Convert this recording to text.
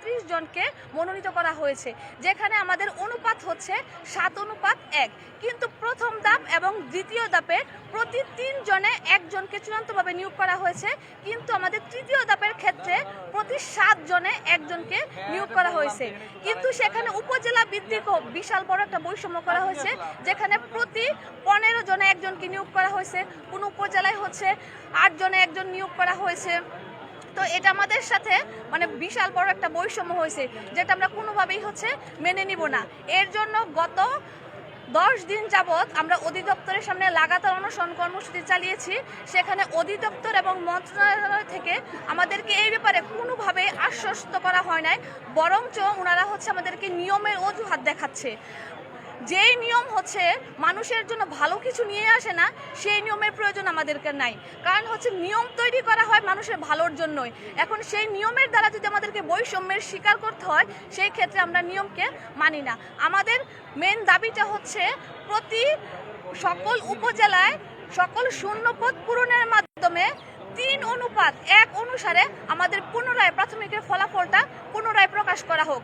বত্রিশ জনকে মনোনীত করা হয়েছে, যেখানে আমাদের অনুপাত হচ্ছে সাত অনুপাত এক। কিন্তু প্রথম ধাপ এবং দ্বিতীয় ধাপে প্রতি তিন জনে একজনকে চূড়ান্তভাবে নিয়োগ করা হয়েছে, কিন্তু আমাদের তৃতীয় ধাপের ক্ষেত্রে প্রতি সাত জনে একজনকে নিয়োগ করা হয়েছে। কিন্তু সেখানে উপজেলা ভিত্তিক বিশাল বড় একটা বৈষম্য করা হয়েছে, যেখানে প্রতি পনেরো জনে একজনকে নিয়োগ করা হয়েছে। কোন উপজেলায় হচ্ছে আট জনে একজন নিয়োগ করা হয়েছে। তো এটা আমাদের সাথে মানে বিশাল বড় একটা বৈষম্য হয়েছে, যেটা আমরা কোনোভাবেই হচ্ছে মেনে নিব না। এর জন্য গত দশ দিন যাবৎ আমরা অধিদপ্তরের সামনে লাগাতার অনশন কর্মসূচি চালিয়েছি। সেখানে অধিদপ্তর এবং মন্ত্রণালয় থেকে আমাদেরকে এই ব্যাপারে কোনোভাবে আশ্বস্ত করা হয় নাই, বরঞ্চ ওনারা হচ্ছে আমাদেরকে নিয়মের অজুহাত দেখাচ্ছে। যেই নিয়ম হচ্ছে মানুষের জন্য ভালো কিছু নিয়ে আসে না, সেই নিয়মের প্রয়োজন আমাদেরকে নাই। কারণ হচ্ছে নিয়ম তৈরি করা হয় মানুষের ভালোর জন্যই। এখন সেই নিয়মের দ্বারা যদি আমাদেরকে বৈষম্যের স্বীকার করতে হয়, সেই ক্ষেত্রে আমরা নিয়মকে মানি না। আমাদের মেন দাবিটা হচ্ছে প্রতি সকল উপজেলায় সকল শূন্যপদ পূরণের মাধ্যমে তিন অনুপাত এক অনুসারে আমাদের পুনরায় প্রাথমিকের ফলাফলটা পুনরায় প্রকাশ করা হোক।